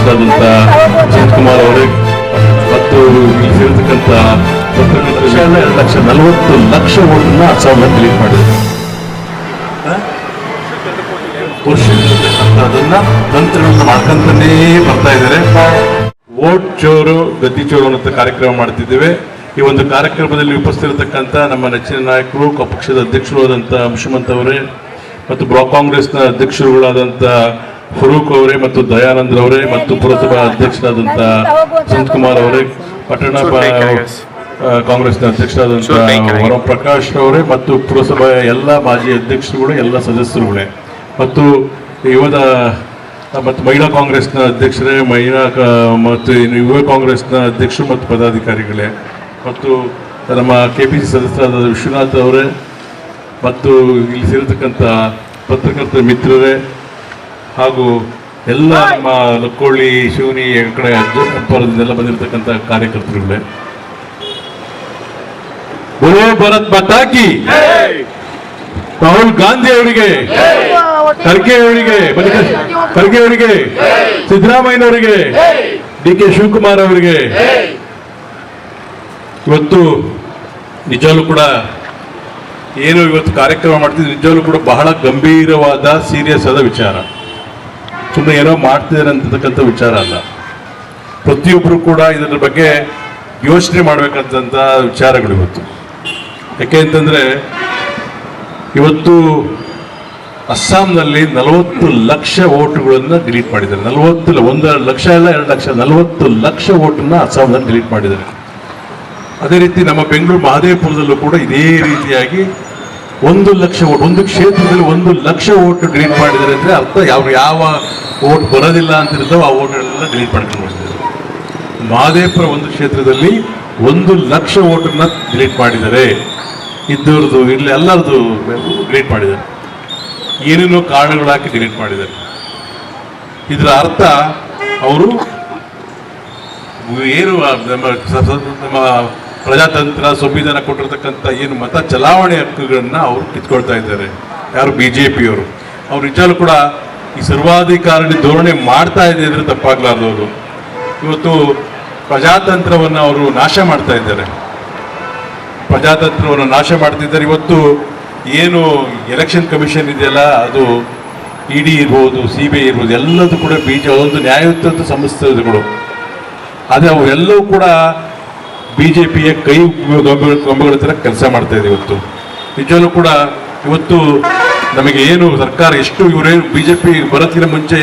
ಅಧ್ಯಕ್ಷರಾದಂಥ ಕುಮಾರ್ ಅವರೇ ಮತ್ತು ಇಲ್ಲಿ ಸೇರಿರ್ತಕ್ಕಂಥ ಪತ್ರಕರ್ತರ ಎರಡು ಲಕ್ಷ ನಲವತ್ತು ಲಕ್ಷ ಓಟನ್ನ ಸಾವಿರ ಡಿಲೀಟ್ ಮಾಡಿದ್ರು. ಅದನ್ನ ತಂತ್ರಗಳನ್ನು ಮಾಡ್ಕೊಂತಾನೇ ಬರ್ತಾ ಇದ್ದಾರೆ. ವೋಟ್ ಚೋರು ಗದ್ದಿ ಚೋರು ಅನ್ನೋ ಕಾರ್ಯಕ್ರಮ ಮಾಡ್ತಿದ್ದೇವೆ. ಈ ಒಂದು ಕಾರ್ಯಕ್ರಮದಲ್ಲಿ ಉಪಸ್ಥಿರತಕ್ಕಂಥ ನಮ್ಮ ನೆಚ್ಚಿನ ನಾಯಕರು ಪಕ್ಷದ ಅಧ್ಯಕ್ಷರು ಆದಂಥ ಅವರೇ ಮತ್ತು ಬ್ಲಾಕ್ ಕಾಂಗ್ರೆಸ್ನ ಅಧ್ಯಕ್ಷರುಗಳಾದಂಥ ಫರೂಕ್ ಅವರೇ ಮತ್ತು ದಯಾನಂದ್ ಅವರೇ ಮತ್ತು ಪುರಸಭಾ ಅಧ್ಯಕ್ಷರಾದಂಥ ಸಂತ್ ಕುಮಾರ್ ಅವರೇ ಪಟ್ಟಣ ಕಾಂಗ್ರೆಸ್ನ ಅಧ್ಯಕ್ಷರಾದಂಥ ವರಂ ಪ್ರಕಾಶ್ ಅವರೇ ಮತ್ತು ಪುರಸಭೆಯ ಎಲ್ಲ ಮಾಜಿ ಅಧ್ಯಕ್ಷರುಗಳು ಎಲ್ಲ ಸದಸ್ಯರುಗಳೇ. ಮತ್ತು ಯುವದ ಮತ್ತು ಮಹಿಳಾ ಕಾಂಗ್ರೆಸ್ನ ಅಧ್ಯಕ್ಷರೇ ಮಹಿಳಾ ಮತ್ತು ಇನ್ನು ಯುವ ಕಾಂಗ್ರೆಸ್ನ ಅಧ್ಯಕ್ಷರು ಮತ್ತು ಪದಾಧಿಕಾರಿಗಳೇ. ಮತ್ತು ನಮ್ಮ ಕೆ ಪಿ ಸಿ ಸದಸ್ಯರಾದ ವಿಶ್ವನಾಥ್ ಅವರೇ ಮತ್ತು ಇಲ್ಲಿ ಸೇರಿರ್ತಕ್ಕಂಥ ಪತ್ರಕರ್ತರ ಮಿತ್ರರೇ ಹಾಗೂ ಎಲ್ಲ ನಮ್ಮ ಲಕ್ಕೋಳ್ಳಿ ಶಿವನಿ ಕಡೆ ಅಜ್ಜಪ್ಪರದಿಂದೆಲ್ಲ ಬಂದಿರತಕ್ಕಂಥ ಕಾರ್ಯಕರ್ತರುಗಳೇ. ಬೋಲೋ ಭರತ್ ಮಾತಾಕಿ! ರಾಹುಲ್ ಗಾಂಧಿ ಅವರಿಗೆ, ಖರ್ಗೆ ಅವರಿಗೆ ಖರ್ಗೆ ಅವರಿಗೆ, ಸಿದ್ದರಾಮಯ್ಯನವರಿಗೆ, ಡಿ ಕೆ ಶಿವಕುಮಾರ್ ಅವರಿಗೆ. ಇವತ್ತು ನಿಜವಾಗ್ಲೂ ಕೂಡ ಏನು ಇವತ್ತು ಕಾರ್ಯಕ್ರಮ ಮಾಡ್ತಿದ್ರೆ ನಿಜವಾಗ್ಲೂ ಕೂಡ ಬಹಳ ಗಂಭೀರವಾದ ಸೀರಿಯಸ್ ಆದ ವಿಚಾರ. ಸುಮ್ಮನೆ ಏನೋ ಮಾಡ್ತಿದ್ದಾರೆ ಅಂತಕ್ಕಂಥ ವಿಚಾರ ಅಲ್ಲ. ಪ್ರತಿಯೊಬ್ಬರು ಕೂಡ ಇದರ ಬಗ್ಗೆ ಯೋಚನೆ ಮಾಡಬೇಕಂತ ವಿಚಾರಗಳು ಇವತ್ತು. ಯಾಕೆ ಅಂತಂದ್ರೆ, ಇವತ್ತು ಅಸ್ಸಾಂನಲ್ಲಿ ನಲವತ್ತು ಲಕ್ಷ ಓಟುಗಳನ್ನು ಡಿಲೀಟ್ ಮಾಡಿದ್ದಾರೆ. ನಲವತ್ತು ಒಂದು ಲಕ್ಷ ಇಲ್ಲ ಎರಡು ಲಕ್ಷ, ನಲವತ್ತು ಲಕ್ಷ ಓಟನ್ನ ಅಸ್ಸಾಂನಲ್ಲಿ ಡಿಲೀಟ್ ಮಾಡಿದ್ದಾರೆ. ಅದೇ ರೀತಿ ನಮ್ಮ ಬೆಂಗಳೂರು ಮಹದೇವಪುರದಲ್ಲೂ ಕೂಡ ಇದೇ ರೀತಿಯಾಗಿ ಒಂದು ಲಕ್ಷ ಓಟ್ ಒಂದು ಕ್ಷೇತ್ರದಲ್ಲಿ ಒಂದು ಲಕ್ಷ ಓಟ್ ಡಿಲೀಟ್ ಮಾಡಿದ್ದಾರೆ ಅಂದ್ರೆ ಅರ್ಥ ಯಾವ ಯಾವ ಓಟ್ ಬರೋದಿಲ್ಲ ಅಂತ ಇರ್ತಾವ ಆ ಓಟ್ಗಳೆಲ್ಲ ಡಿಲೀಟ್ ಮಾಡ್ಕೊಂಡು ಮಹದೇವಪುರ ಒಂದು ಕ್ಷೇತ್ರದಲ್ಲಿ ಒಂದು ಲಕ್ಷ ಓಟನ್ನ ಡಿಲೀಟ್ ಮಾಡಿದ್ದಾರೆ. ಇದ್ದವ್ರದ್ದು ಇಲ್ಲಿ ಎಲ್ಲರದು ಡಿಲೀಟ್ ಮಾಡಿದ್ದಾರೆ. ಏನೇನೋ ಕಾರಣಗಳು ಡಿಲೀಟ್ ಮಾಡಿದ್ದಾರೆ. ಇದರ ಅರ್ಥ ಅವರು ಏನು ನಮ್ಮ ಪ್ರಜಾತಂತ್ರ ಸಂವಿಧಾನ ಕೊಟ್ಟಿರ್ತಕ್ಕಂಥ ಏನು ಮತ ಚಲಾವಣೆ ಹಕ್ಕುಗಳನ್ನು ಅವರು ಕಿತ್ಕೊಳ್ತಾ ಇದ್ದಾರೆ. ಯಾರು ಬಿ ಜೆ ಪಿಯವರು ಅವ್ರು ನಿಜಾಲು ಕೂಡ ಈ ಸರ್ವಾಧಿಕಾರಣಿ ಧೋರಣೆ ಮಾಡ್ತಾ ಇದೆ ಅಂದ್ರೆ ತಪ್ಪಾಗ್ಲಾರ್ದು ಅವರು ಇವತ್ತು ಪ್ರಜಾತಂತ್ರವನ್ನು ಅವರು ನಾಶ ಮಾಡ್ತಾ ಇದ್ದಾರೆ. ಪ್ರಜಾತಂತ್ರವನ್ನು ನಾಶ ಮಾಡ್ತಿದ್ದಾರೆ. ಇವತ್ತು ಏನು ಎಲೆಕ್ಷನ್ ಕಮಿಷನ್ ಇದೆಯಲ್ಲ, ಅದು ಇ ಡಿ ಇರ್ಬೋದು ಸಿ ಬಿ ಐ ಇರ್ಬೋದು ಎಲ್ಲದೂ ಕೂಡ ಬಿ ಜೆ ಒಂದು ನ್ಯಾಯಯುತ ಸಂಸ್ಥೆಗಳು. ಆದರೆ ಅವೆಲ್ಲವೂ ಕೂಡ ಬಿ ಜೆ ಪಿಯ ಕೈ ಕಂಬಗಳ ಥರ ಕೆಲಸ ಮಾಡ್ತಾ ಇದೆ ಇವತ್ತು. ನಿಜವೂ ಕೂಡ ಇವತ್ತು ನಮಗೆ ಏನು ಸರ್ಕಾರ ಎಷ್ಟು ಇವರೇನು ಬಿ ಜೆ ಪಿ ಬರೋಕ್ಕಿಂತ ಮುಂಚೆ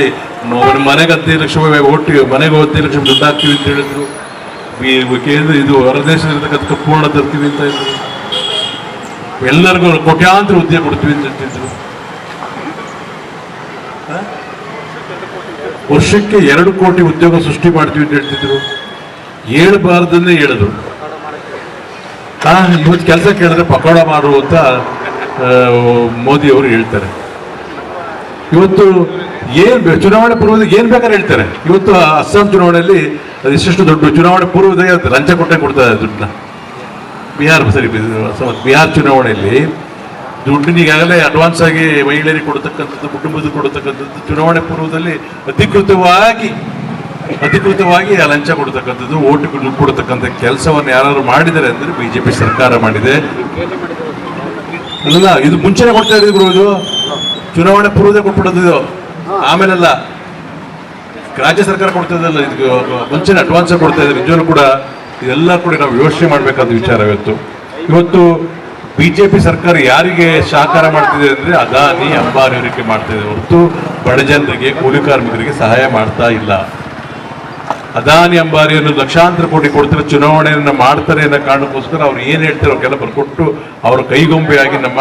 ಮನೆಗೆ ಹದಿನೈದು ಲಕ್ಷ ಓಟಿ ಮನೆಗೆ ಹದಿನೈದು ಲಕ್ಷ ದುಡ್ಡು ಹಾಕ್ತೀವಿ ಅಂತ ಹೇಳಿದ್ರು. ಕೇಂದ್ರ ಇದು ಹೊರದೇಶದಲ್ಲಿರ್ತಕ್ಕಂಥ ಕಪ್ಪು ಪೂರ್ಣ ತರ್ತೀವಿ ಅಂತ ಇದ್ರು ಎಲ್ಲರಿಗೂ ಕೋಟ್ಯಾಂತರ ಉದ್ಯೋಗ ಕೊಡ್ತೀವಿ ಅಂತ ಹೇಳ್ತಿದ್ರು? ವರ್ಷಕ್ಕೆ ಎರಡು ಕೋಟಿ ಉದ್ಯೋಗ ಸೃಷ್ಟಿ ಮಾಡ್ತೀವಿ ಅಂತ ಹೇಳ್ತಿದ್ರು. ಹೇಳಬಾರ್ದನ್ನೇ ಹೇಳಿದ್ರು. ಇವತ್ತು ಕೆಲಸ ಕೇಳಿದ್ರೆ ಪಕೋಡ ಮಾಡು ಅಂತ ಮೋದಿ ಅವರು ಹೇಳ್ತಾರೆ. ಇವತ್ತು ಏನ್ ಚುನಾವಣೆ ಪೂರ್ವದಾಗ ಏನ್ ಬೇಕಾದ್ರೆ ಹೇಳ್ತಾರೆ. ಇವತ್ತು ಅಸ್ಸಾಂ ಚುನಾವಣೆಯಲ್ಲಿ ಇಷ್ಟು ದೊಡ್ಡ, ಚುನಾವಣೆ ಪೂರ್ವದಾಗ ಲಂಚ ಕೊಟ್ಟೆ ಕೊಡ್ತಾರೆ ದುಡ್ಡನ್ನ. ಬಿಹಾರ್, ಸರಿ ಬಿಹಾರ್ ಚುನಾವಣೆಯಲ್ಲಿ ದುಡ್ಡಿನ ಈಗಾಗಲೇ ಅಡ್ವಾನ್ಸ್ ಆಗಿ ಮಹಿಳೆಯರಿಗೆ ಕೊಡತಕ್ಕಂಥದ್ದು, ಕುಟುಂಬದ ಕೊಡತಕ್ಕಂಥದ್ದು ಚುನಾವಣೆ ಪೂರ್ವದಲ್ಲಿ ಅಧಿಕೃತವಾಗಿ ಅಧಿಕೃತವಾಗಿ ಆ ಲಂಚ ಕೊಡ್ತಕ್ಕಂಥದ್ದು, ಓಟು ದುಡ್ಡು ಕೊಡ್ತಕ್ಕಂಥ ಕೆಲಸವನ್ನು ಯಾರು ಮಾಡಿದ್ದಾರೆ ಅಂದ್ರೆ ಬಿಜೆಪಿ ಸರ್ಕಾರ ಮಾಡಿದೆ. ಅಲ್ಲ ಇದು ಮುಂಚೆನೆ ಕೊಡ್ತಾ ಇದ್ರು ಇದು. ಚುನಾವಣೆ ಪೂರ್ವದೇ ಕೊಟ್ಬಿಡೋದು ಇದು. ಆಮೇಲೆಲ್ಲ, ರಾಜ್ಯ ಸರ್ಕಾರ ಕೊಡ್ತಾ ಇದ್ದಲ್ಲ, ಇದು ಮುಂಚೆನೆ ಅಡ್ವಾನ್ಸ್ ಕೊಡ್ತಾ ಇದ್ದಾರೆ ನಿಜವೂ ಕೂಡ ಇದೆಲ್ಲ ಕೂಡ ನಾವು ಯೋಚನೆ ಮಾಡಬೇಕಾದ ವಿಚಾರ ಇವತ್ತು. ಇವತ್ತು ಬಿಜೆಪಿ ಸರ್ಕಾರ ಯಾರಿಗೆ ಸಹಕಾರ ಮಾಡ್ತಿದೆ ಅಂದ್ರೆ ಅದಾನಿ ಅಂಬಾನಿ ಅವರಿಗೆ ಮಾಡ್ತಾ ಇದೆ ಹೊರತು ಬಡ ಜನರಿಗೆ, ಕೂಲಿ ಕಾರ್ಮಿಕರಿಗೆ ಸಹಾಯ ಮಾಡ್ತಾ ಇಲ್ಲ. ಅದಾನಿ ಅಂಬಾರಿಯನ್ನು ಲಕ್ಷಾಂತರ ಕೋಟಿ ಕೊಡ್ತಾರೆ ಚುನಾವಣೆಯನ್ನು ಮಾಡ್ತಾರೆ ಅನ್ನೋ ಕಾರಣಕ್ಕೋಸ್ಕರ ಅವ್ರು ಏನು ಹೇಳ್ತಾರೆ ಅವ್ರಿಗೆಲ್ಲ ಬರ್ಕೊಟ್ಟು ಅವರ ಕೈಗೊಂಬೆಯಾಗಿ ನಮ್ಮ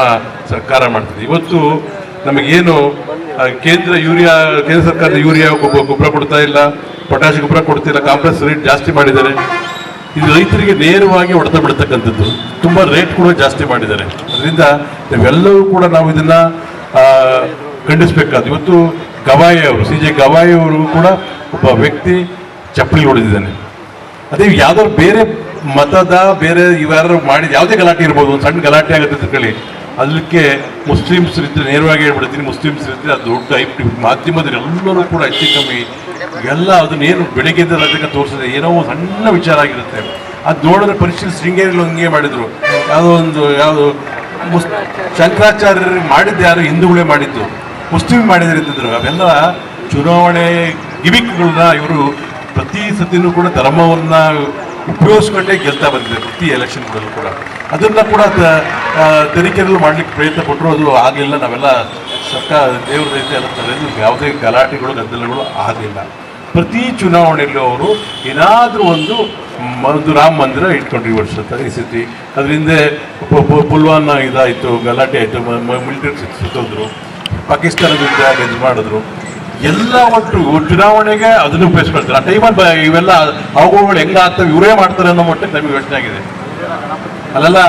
ಸರ್ಕಾರ ಮಾಡ್ತಿದೆ. ಇವತ್ತು ನಮಗೇನು ಕೇಂದ್ರ ಯೂರಿಯಾ, ಕೇಂದ್ರ ಸರ್ಕಾರದ ಯೂರಿಯಾ ಗೊಬ್ಬರ ಗೊಬ್ಬರ ಕೊಡ್ತಾ ಇಲ್ಲ ಪೊಟ್ಯಾಶ್ ಗೊಬ್ಬರ ಕೊಡ್ತಿಲ್ಲ, ಕಾಂಪ್ಲೆಕ್ಸ್ ರೇಟ್ ಜಾಸ್ತಿ ಮಾಡಿದ್ದಾರೆ. ಇದು ರೈತರಿಗೆ ನೇರವಾಗಿ ಹೊಡೆತ ಬಿಡ್ತಕ್ಕಂಥದ್ದು. ತುಂಬ ರೇಟ್ ಕೂಡ ಜಾಸ್ತಿ ಮಾಡಿದ್ದಾರೆ. ಅದರಿಂದ ನಾವೆಲ್ಲವೂ ಕೂಡ ನಾವು ಇದನ್ನ ಖಂಡಿಸಬೇಕಾದ ಇವತ್ತು ಗವಾಯಿ ಅವರು, ಸಿ ಜೆ ಗವಾಯಿ ಅವರು ಕೂಡ ಒಬ್ಬ ವ್ಯಕ್ತಿ ಚಪ್ಪಲಿ ಹೊಡೆದಿದ್ದಾನೆ ಅದೇ ಯಾವ್ದಾದ್ರು ಬೇರೆ ಮತದ ಬೇರೆ ಇವ್ಯಾರು ಮಾಡಿದ ಯಾವುದೇ ಗಲಾಟೆ ಇರ್ಬೋದು, ಒಂದು ಸಣ್ಣ ಗಲಾಟೆ ಆಗುತ್ತೆ ತಿಳ್ಕೊಳ್ಳಿ ಅದಕ್ಕೆ ಮುಸ್ಲಿಮ್ಸ್ ನೇರವಾಗಿ ಹೇಳ್ಬಿಡ್ತೀನಿ, ಮುಸ್ಲಿಮ್ಸ್ ಅದು ದೊಡ್ಡ ಐಪ್ ಮಾಧ್ಯಮದಲ್ಲಿ ಎಲ್ಲರೂ ಕೂಡ ಹೆಚ್ಚು ಕಮ್ಮಿ ಎಲ್ಲ ಅದನ್ನೇನು ಬೆಳಗ್ಗೆದ ರಾಜ್ಯಕ್ಕೆ ತೋರಿಸಿದೆ ಏನೋ ಒಂದು ಸಣ್ಣ ವಿಚಾರ ಆಗಿರುತ್ತೆ. ಅದು ನೋಡಿದ್ರೆ ಪರಿಶೀಲಿಸಿ ಶೃಂಗೇರಿಗಳು ಹಂಗೆ ಮಾಡಿದ್ರು. ಯಾವುದೋ ಒಂದು ಯಾವುದು ಮುಸ್ ಶಂಕರಾಚಾರ್ಯರಿಗೆ ಮಾಡಿದ್ದು ಯಾರು, ಹಿಂದೂಗಳೇ ಮಾಡಿದ್ದು. ಮುಸ್ಲಿಂ ಮಾಡಿದ್ರು ಇದ್ದಿದ್ರು ಅವೆಲ್ಲ ಚುನಾವಣೆ ಗಿಮಿಕ್ಗಳನ್ನ ಇವರು ಪ್ರತಿ ಸತಿನೂ ಕೂಡ ಧರ್ಮವನ್ನ ಉಪಯೋಗಿಸ್ಕೊಂಡೇ ಗೆಲ್ತಾ ಬಂದಿದೆ ಪ್ರತಿ ಎಲೆಕ್ಷನ್ಗಳಲ್ಲೂ ಕೂಡ. ಅದನ್ನ ಕೂಡ ತನಿಖೆಗಳು ಮಾಡ್ಲಿಕ್ಕೆ ಪ್ರಯತ್ನ ಪಟ್ಟರು ಅದು ಆಗಲಿಲ್ಲ. ನಾವೆಲ್ಲ ಸರ್ಕಾರ, ದೇವ್ರ ರೀತಿ ಎಲ್ಲ ಯಾವುದೇ ಗಲಾಟೆಗಳು, ಗದ್ದಲಗಳು ಆಗಲಿಲ್ಲ. ಪ್ರತಿ ಚುನಾವಣೆಯಲ್ಲೂ ಅವರು ಏನಾದರೂ ಒಂದು ಒಂದು ರಾಮ ಮಂದಿರ ಇಟ್ಕೊಂಡ್ರಿ ವರ್ಷ ಈ ಸತಿ. ಅದರಿಂದ ಪುಲ್ವಾನ ಇದಾಯಿತು, ಗಲಾಟೆ ಆಯಿತು ಮಿಲಿಟರಿ ಸುತ್ತೋದ್ರು ಪಾಕಿಸ್ತಾನದಿಂದ ಗೆದ್ದು ಮಾಡಿದ್ರು. ಎಲ್ಲ ಒಟ್ಟು ಚುನಾವಣೆಗೆ ಅದನ್ನು ಉಪಯೋಗಿಸ್ಕೊಳ್ತಾರೆ ಆ ಟೈಮಲ್ಲಿ ಇವೆಲ್ಲ ಅವುಗಳು ಹೆಂಗ ಆಗ್ತವೆ, ಇವರೇ ಮಾಡ್ತಾರೆ ಅನ್ನೋ ಮಟ್ಟಿಗೆ ನಮಗೆ ಯೋಚನೆ ಆಗಿದೆ. ಅಲ್ಲಲ್ಲ?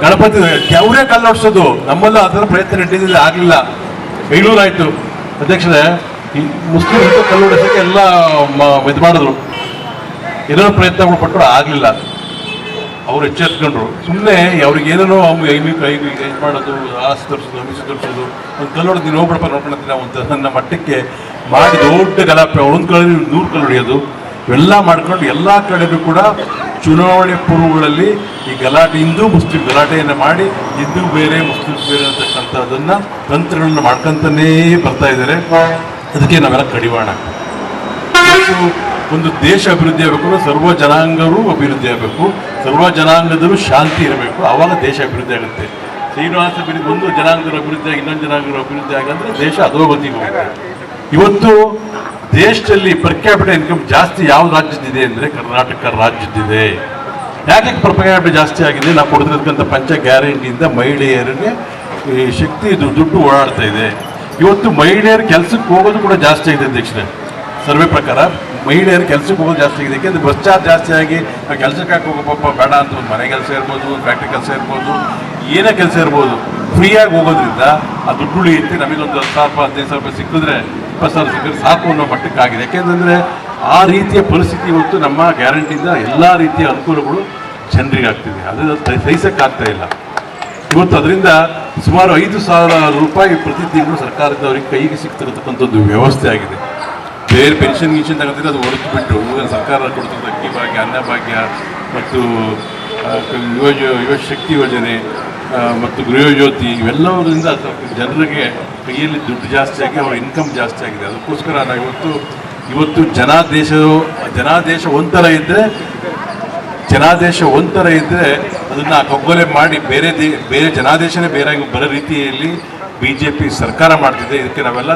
ಗಣಪತಿ, ಅವರೇ ಕಲ್ಲೋಡ್ಸೋದು ನಮ್ಮಲ್ಲೂ ಅದರ ಪ್ರಯತ್ನ ನಡೆದಿಲ್ಲ, ಆಗಲಿಲ್ಲ. ಆಯ್ತು. ಅಧ್ಯಕ್ಷರೇ, ಈ ಮುಸ್ಲಿಂ ಕಲ್ಲೋಡಿಸಕ್ಕೆ ಎಲ್ಲ ಇದು ಮಾಡಿದ್ರು. ಏನೋ ಪ್ರಯತ್ನಗಳು ಪಟ್ಟರು ಆಗಲಿಲ್ಲ. ಅವ್ರು ಎಚ್ಚೆತ್ಕೊಂಡ್ರು. ಸುಮ್ಮನೆ ಅವ್ರಿಗೆ ಏನೇನೋ ಐಮಿ ಕೈಗೆ ಇದು ಮಾಡೋದು, ಆಸೆ ತೋರಿಸೋದು, ಮಿಸಿ ತೋರಿಸೋದು, ಒಂದು ಕಲ್ಲೊಡೆದು ನೀನು ಹೋಗ್ಬಿಡಪ್ಪ ನೋಡ್ಕೊಳ್ತೀನಿ ನಾವು ನನ್ನ ಮಟ್ಟಕ್ಕೆ ಮಾಡಿ ದೊಡ್ಡ ಗಲಾಟೆ ಒಂದು ಕಡೆ ನೂರು ಕಲ್ಲು ಹೊಡೆಯೋದು. ಇವೆಲ್ಲ ಮಾಡ್ಕೊಂಡು ಎಲ್ಲ ಕಡೆಗೂ ಕೂಡ ಚುನಾವಣೆ ಪೂರ್ವಗಳಲ್ಲಿ ಈ ಗಲಾಟೆ ಹಿಂದೂ ಮುಸ್ಲಿಂ ಗಲಾಟೆಯನ್ನು ಮಾಡಿ, ಹಿಂದೂ ಬೇರೆ, ಮುಸ್ಲಿಂ ಬೇರೆ ಅಂತಕ್ಕಂಥದ್ದನ್ನು, ತಂತ್ರಗಳನ್ನು ಮಾಡ್ಕೊತಾನೇ ಬರ್ತಾ ಇದ್ದಾರೆ ಅದಕ್ಕೆ ನಾವೆಲ್ಲ ಕಡಿವಾಣ. ಒಂದು ದೇಶ ಅಭಿವೃದ್ಧಿ ಆಗಬೇಕು ಅಂದರೆ ಸರ್ವ ಜನಾಂಗವೂ ಅಭಿವೃದ್ಧಿ ಆಗಬೇಕು. ಸರ್ವ ಜನಾಂಗದಲ್ಲೂ ಶಾಂತಿ ಇರಬೇಕು. ಆವಾಗ ದೇಶ ಅಭಿವೃದ್ಧಿ ಆಗುತ್ತೆ. ಶ್ರೀನಿವಾಸ ಅಭಿವೃದ್ಧಿ ಒಂದು ಜನಾಂಗದ ಅಭಿವೃದ್ಧಿ ಆಗಿ, ಇನ್ನೊಂದು ಜನಾಂಗದ ಅಭಿವೃದ್ಧಿ ಆಗಂದ್ರೆ ದೇಶ ಅಧೋಗತಿಗೆ ಹೋಗುತ್ತೆ. ಇವತ್ತು ದೇಶದಲ್ಲಿ ಪರ್ ಕ್ಯಾಪಿಟಲ್ ಇನ್ಕಮ್ ಜಾಸ್ತಿ ಯಾವ ರಾಜ್ಯದಿದೆ ಅಂದರೆ ಕರ್ನಾಟಕ ರಾಜ್ಯದಿದೆ ಯಾಕೆ ಪರ್ ಕ್ಯಾಪಿಟಲ್ ಜಾಸ್ತಿ ಆಗಿದೆ? ನಾವು ಕೊಡ್ತಿರ್ತಕ್ಕಂಥ ಪಂಚ ಗ್ಯಾರಂಟಿಯಿಂದ ಮಹಿಳೆಯರಿಗೆ ಈ ಶಕ್ತಿ ದುಡ್ಡು ಓಡಾಡ್ತಾ ಇದೆ. ಇವತ್ತು ಮಹಿಳೆಯರು ಕೆಲಸಕ್ಕೆ ಹೋಗೋದು ಕೂಡ ಜಾಸ್ತಿ ಆಗಿದೆ ಅಧ್ಯಕ್ಷರೇ ಸರ್ವೆ ಪ್ರಕಾರ ಮಹಿಳೆಯರು ಕೆಲಸಕ್ಕೆ ಹೋಗೋದು ಜಾಸ್ತಿ ಆಗಿದೆ. ಯಾಕೆಂದ್ರೆ ಬಸ್ ಚಾರ್ಜ್ ಜಾಸ್ತಿ ಆಗಿ ಕೆಲಸಕ್ಕೆ ಹಾಕಿ ಹೋಗಪ್ಪ ಬೇಡ ಅಂತ ಒಂದು ಮನೆ ಕೆಲಸ ಇರ್ಬೋದು ಒಂದು ಫ್ಯಾಕ್ಟ್ರಿ ಕೆಲಸ ಇರ್ಬೋದು, ಏನೇ ಕೆಲಸ ಇರ್ಬೋದು, ಫ್ರೀಯಾಗಿ ಹೋಗೋದ್ರಿಂದ ಆ ದುಡ್ಡು ಉಳಿಯುತ್ತೆ. ನಮಗೊಂದು ಹತ್ತು ಸಾವಿರ ರೂಪಾಯಿ, ಹದಿನೈದು ಸಾವಿರ ರೂಪಾಯಿ ಸಿಕ್ಕಿದ್ರೆ ಇಪ್ಪತ್ತು ಸಾವಿರ ಸಿಕ್ಕಿದ್ರೆ ಸಾಕು ಅನ್ನೋ ಮಟ್ಟಕ್ಕೆ ಆಗಿದೆ ಯಾಕೆಂದ್ರೆ ಆ ರೀತಿಯ ಪರಿಸ್ಥಿತಿ ಇವತ್ತು ನಮ್ಮ ಗ್ಯಾರಂಟಿಯಿಂದ ಎಲ್ಲ ರೀತಿಯ ಅನುಕೂಲಗಳು ಜನರಿಗೆ ಆಗ್ತಿದೆ. ಅದು ಸಹಿಸಕ್ಕಾಗ್ತಾ ಇಲ್ಲ. ಇವತ್ತು ಅದರಿಂದ ಸುಮಾರು ಐದು ಸಾವಿರ ರೂಪಾಯಿ ಪ್ರತಿ ತಿಂಗಳು ಸರ್ಕಾರದವರಿಗೆ ಕೈಗೆ ಸಿಗ್ತಿರತಕ್ಕಂಥದ್ದು ವ್ಯವಸ್ಥೆ ಆಗಿದೆ. ಬೇರೆ ಪೆನ್ಷನ್ ಗಿನ್ಷನ್ ತಗೋತಿದ್ರೆ ಅದು ಹೊರತು ಬಿಟ್ಟು ಸರ್ಕಾರ ಕೊಡ್ತಿದ್ದ ಅಕ್ಕಿ ಭಾಗ್ಯ ಅನ್ನಭಾಗ್ಯ ಮತ್ತು ಯುವಜ ಯುವಶಕ್ತಿ ಯೋಜನೆ ಮತ್ತು ಗೃಹಜ್ಯೋತಿ ಇವೆಲ್ಲವರಿಂದ ಜನರಿಗೆ ಕೈಯಲ್ಲಿ ದುಡ್ಡು ಜಾಸ್ತಿ ಆಗಿ ಅವರ ಇನ್ಕಮ್ ಜಾಸ್ತಿ ಆಗಿದೆ. ಅದಕ್ಕೋಸ್ಕರ ನಾವು ಇವತ್ತು ಇವತ್ತು ಜನಾದೇಶ ಜನಾದೇಶ ಒಂಥರ ಇದ್ದರೆ ಜನಾದೇಶ ಒಂಥರ ಇದ್ದರೆ ಅದನ್ನು ಕಗ್ಗೊಲೆ ಮಾಡಿ ಬೇರೆ ದೇ, ಬೇರೆ ಜನಾದೇಶನೇ ಬೇರೆ ಬರೋ ರೀತಿಯಲ್ಲಿ ಬಿಜೆಪಿ ಸರ್ಕಾರ ಮಾಡ್ತಿದೆ. ಇದಕ್ಕೆ ನಾವೆಲ್ಲ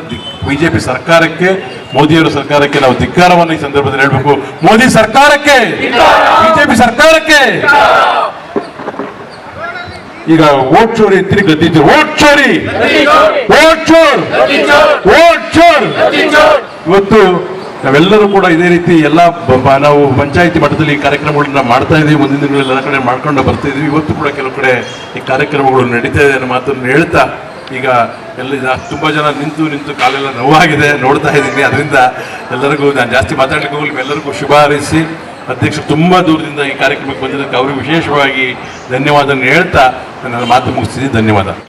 ಬಿ ಜೆ ಪಿ ಸರ್ಕಾರಕ್ಕೆ, ಮೋದಿಯವರ ಸರ್ಕಾರಕ್ಕೆ ನಾವು ಧಿಕ್ಕಾರವನ್ನು ಈ ಸಂದರ್ಭದಲ್ಲಿ ಹೇಳಬೇಕು. ಮೋದಿ ಸರ್ಕಾರಕ್ಕೆ! ಬಿಜೆಪಿ ಸರ್ಕಾರಕ್ಕೆ! ಈಗ ಓಟ್ ಚೋರಿ ಎತ್ತಿರಿ ಗದ್ದಿದ್ದು ಓಟ್ ಚೋರಿ! ಓಟ್ ಚೋರ್! ಓಟ್ ಚೋರ್! ಇವತ್ತು ನಾವೆಲ್ಲರೂ ಕೂಡ ಇದೇ ರೀತಿ ಎಲ್ಲ ಬ- ಬ- ನಾವು ಪಂಚಾಯಿತಿ ಮಟ್ಟದಲ್ಲಿ ಈ ಕಾರ್ಯಕ್ರಮಗಳನ್ನ ಮಾಡ್ತಾ ಇದೀವಿ. ಮುಂದಿನ ದಿನಗಳಲ್ಲಿ ಎಲ್ಲ ಕಡೆ ಮಾಡ್ಕೊಂಡು ಬರ್ತಾ ಇದೀವಿ. ಇವತ್ತು ಕೂಡ ಕೆಲವು ಕಡೆ ಈ ಕಾರ್ಯಕ್ರಮಗಳು ನಡೀತಾ ಇದೆ ಅನ್ನೋ ಮಾತನ್ನು ಹೇಳ್ತಾ ಈಗ ಎಲ್ಲ ತುಂಬ ಜನ ನಿಂತು ನಿಂತು ಕಾಲೆಲ್ಲ ನೋವಾಗಿದೆ, ನೋಡ್ತಾ ಇದ್ದೀನಿ. ಅದರಿಂದ ಎಲ್ಲರಿಗೂ ನಾನು ಜಾಸ್ತಿ ಮಾತಾಡ್ಲಿಕ್ಕೆ ಹೋಗಲಿ ಎಲ್ಲರಿಗೂ ಶುಭ ಹಾರೈಸಿ, ಅಧ್ಯಕ್ಷರು ತುಂಬಾ ದೂರದಿಂದ ಈ ಕಾರ್ಯಕ್ರಮಕ್ಕೆ ಬಂದಿದ್ದಕ್ಕೆ ಅವರಿಗೆ ವಿಶೇಷವಾಗಿ ಧನ್ಯವಾದ ಹೇಳ್ತಾ ನನ್ನ ಮಾತು ಮುಗಿಸ್ತೀನಿ ಧನ್ಯವಾದ.